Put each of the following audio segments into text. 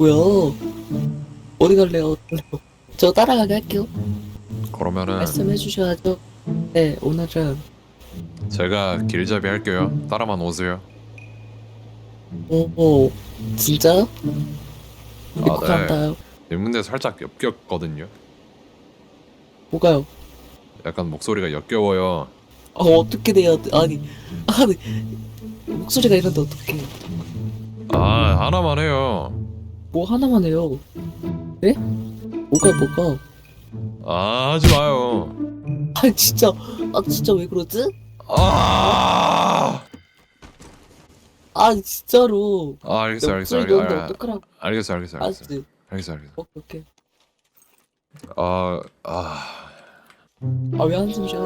뭐야? 어디 갈래요? 저 따라가게 할게요. 그러면은 말씀해 주셔야죠. 네, 오늘은 제가 길잡이 할게요. 따라만 오세요. 오, 오 진짜? 믿고 네. 간다요. 근데 살짝 역겹거든요. 뭐가요? 약간 목소리가 역겨워요. 어, 어떻게 돼야 돼? 아니, 아니 목소리가 이런데 어떻게? 아 하나만 해요. 뭐 하나만 해요. 네? 뭐가 뭐가? 아 하지 마요. 아 진짜, 아 진짜 왜 그러지? 아, 아 진짜로. 아 알겠어 내 알겠어 목소리 알겠어 너무 알겠어 어떡하라고? 알겠어 알겠어 알겠어 알았지? 알겠어 알겠어. 오케이 오케이. 아, 아 아왜 한숨 쉬어?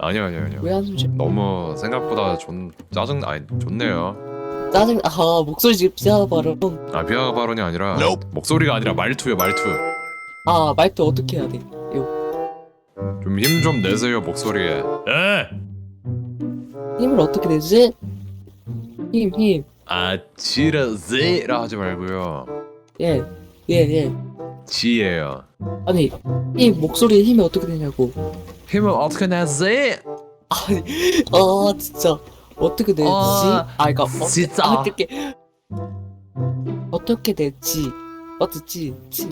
아니요 아니요 아니요. 왜 한숨 쉬어? 너무 생각보다 존 짜증 아니 좋네요. 짜증. 아 목소리 지금 비하 발음. 아 비하가 발언이 아니라 목소리가 아니라 말투요 말투. 아 말투 어떻게 해야 돼? 좀 힘 좀 내세요 목소리에. 에? 힘을 어떻게 내지? 힘 힘. 아 지르지라 하지 말고요. 예. 예 예. 지예요. 아니 이 목소리에 힘이 어떻게 되냐고. 힘을 어떻게 내지? 아니 아 진짜 어떻게 내지? 어, 아 이거 어, 진짜. 아, 어떻게 어떻게 내지? 어떻지? 지.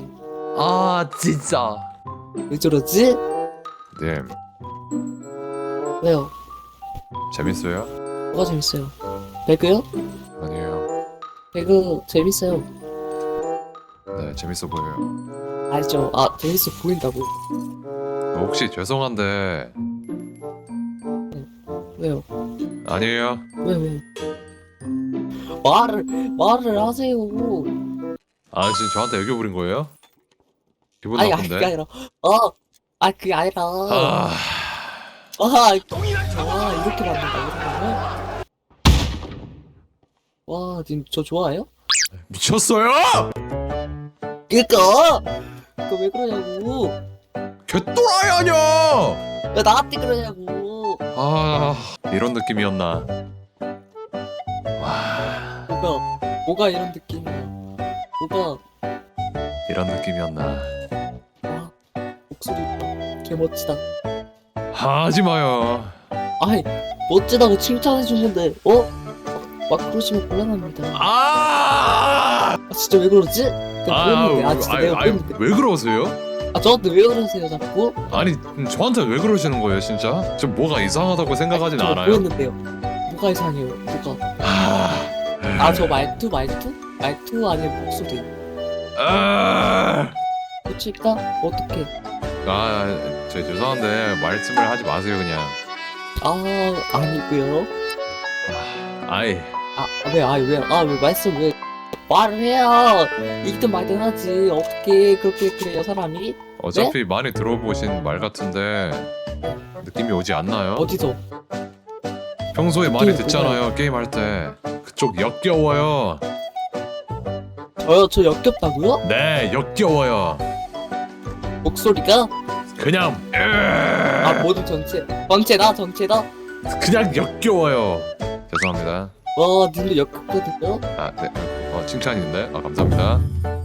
아 진짜. 왜 저러지? 네 왜요? 재밌어요? 뭐가 재밌어요? 배그요? 아니에요. 배그 재밌어요. 네 재밌어 보여요. 알죠? 아 재밌어 보인다고. 혹시 죄송한데 왜요? 아니에요. 왜 왜? 말을 말을 하세요. 아 지금 저한테 애교 부린 거예요? 기분 아니 아니 나쁜데. 아니라 어. 아 그게 아니라 아, 아, 아 이렇게 만든다 이렇게 와 지금 저 좋아해요? 미쳤어요? 그니까 그거 왜 그러냐고 개또라이 아니야? 왜 나한테 그러냐고 아 이런 느낌이었나? 와 뭐가 뭐가 이런 느낌이야 뭐가 이런 느낌이었나? 와 목소리 개 멋지다 하지 마요. 아이 멋지다고 칭찬해 준 건데 어? 막, 막 그러시면 곤란합니다 아! 아 진짜 왜 그러지? 내가 그랬는데 아 진짜 내가 그랬는데 왜 그러세요? 아 저한테 왜 그러세요 자꾸? 아니 저한테 왜 그러시는 거예요 진짜? 저 뭐가 이상하다고 생각하진 저 않아요. 뭐했는데요? 뭐가 이상해요 뭐가 아, 아 저 말투 말투? 말투 아니면 목소리 아, 고칠까? 어떻게? 아, 저 죄송한데 말씀을 하지 마세요 그냥. 아 아니고요 아, 아이, 아왜 아니 왜아왜 말씀 왜 말을 해야 이든 말든 하지 어떻게 그렇게 그래요 사람이 어차피 많이 들어보신 말 같은데 느낌이 오지 않나요? 어디서 평소에 많이 느낌이 듣잖아요 게임 할 때. 그쪽 역겨워요. 저요 저 역겹다고요? 네, 역겨워요. 목소리가 그냥 아 으, 모든 전체 전체다 전체다 그냥 역겨워요. 죄송합니다. 와 님도 역겹거든요 아, 네. 어, 칭찬인데. 아, 감사합니다.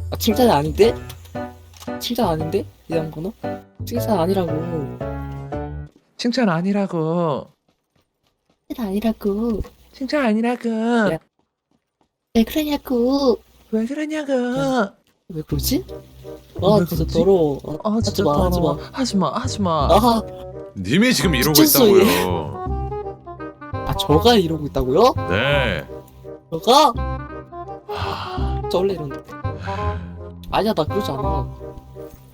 아 칭찬이 아닌데 칭찬 아닌데 이런 거는 칭찬 아니라고 칭찬 아니라고. 칭찬 아니라고 칭찬 아니라고. 왜 그러냐고 왜 그러냐고. 왜 그러지? 아 왜 진짜 그러지? 더러워 아, 아 하지 마 하지 마 하지마 하지마 아, 님이 지금 이러고 미쳤어, 있다고요 아 저가 이러고 있다고요? 네 저가? 저 원래 이런데 아니야 나 그러지 않아.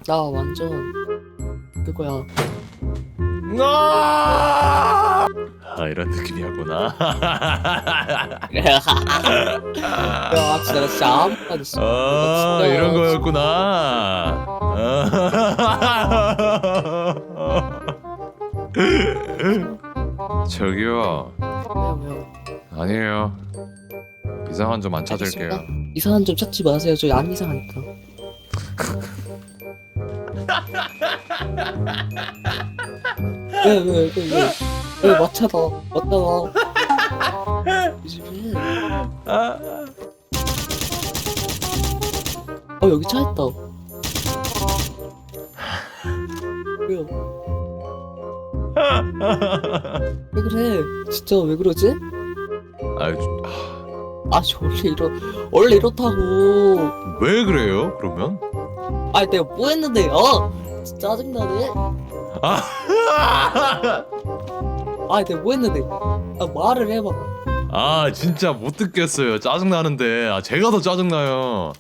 나 완전 그거야. 아! 이런 느낌이었구나. 야 진짜 나 진짜 아무 말 했어. 아 이런 거였구나. 저기요. 왜요 왜요? 아니에요 이상한 점 안 찾을게요. 이상한 점 찾지 마세요. 저희 안 이상하니까. 왜왜왜 왜왜 맞춰다 맞다가 요즘에 아, 어 여기 차 있다. 왜요? 왜 그래? 진짜 왜 그러지? 아유 아 저 원래 이러 원래 이렇다고. 왜 그래요? 그러면? 아니 내가 뭐 했는데 어 진짜 짜증나네. 아. 내가 뭐 했는데? 아 말을 해봐. 아 진짜 못 듣겠어요. 짜증 나는데. 아 제가 더 짜증 나요.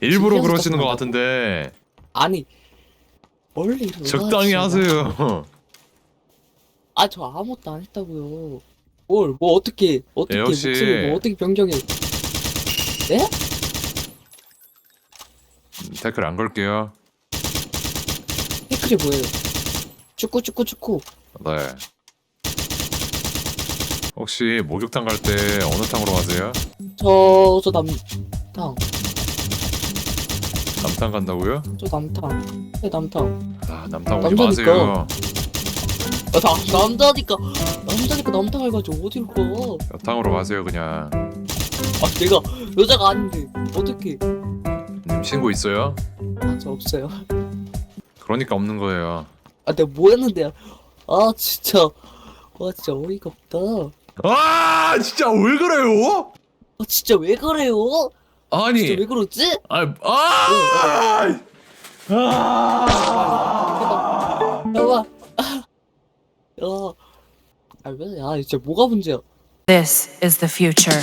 일부러 신기해서 그러시는 것 짜증난다고? 같은데. 아니 원래 이러 적당히 하세요. 아저 아무것도 안 했다고요 뭘 뭐 어떻게 어떻게 예영 씨. 목소리 뭐 어떻게 변경해. 태클 안 걸게요. 태클이 뭐예요? 축구 축구 축구. 네. 혹시 목욕탕 갈 때 어느 탕으로 가세요? 저 저 남 탕. 남탕 간다고요? 저 남탕. 네 남탕. 아 남탕 오지 남자니까. 마세요. 아, 나, 남자니까 남자니까 남탕을 가지 어디로 가? 여탕으로 가세요 그냥 아 내가 여자가 아닌데 어떻게? 님 친구 있어요? 아 저 없어요. 그러니까 없는 거예요 아 내가 뭐 했는데? 아 진짜 와 진짜 어이가 없다. 아 진짜 왜 그래요? 아 진짜 왜 그래요? 아니 진짜 왜 그러지? 아, 아, 아, 봐봐. 야, 아 왜? 야 진짜 뭐가 문제야? This is the future.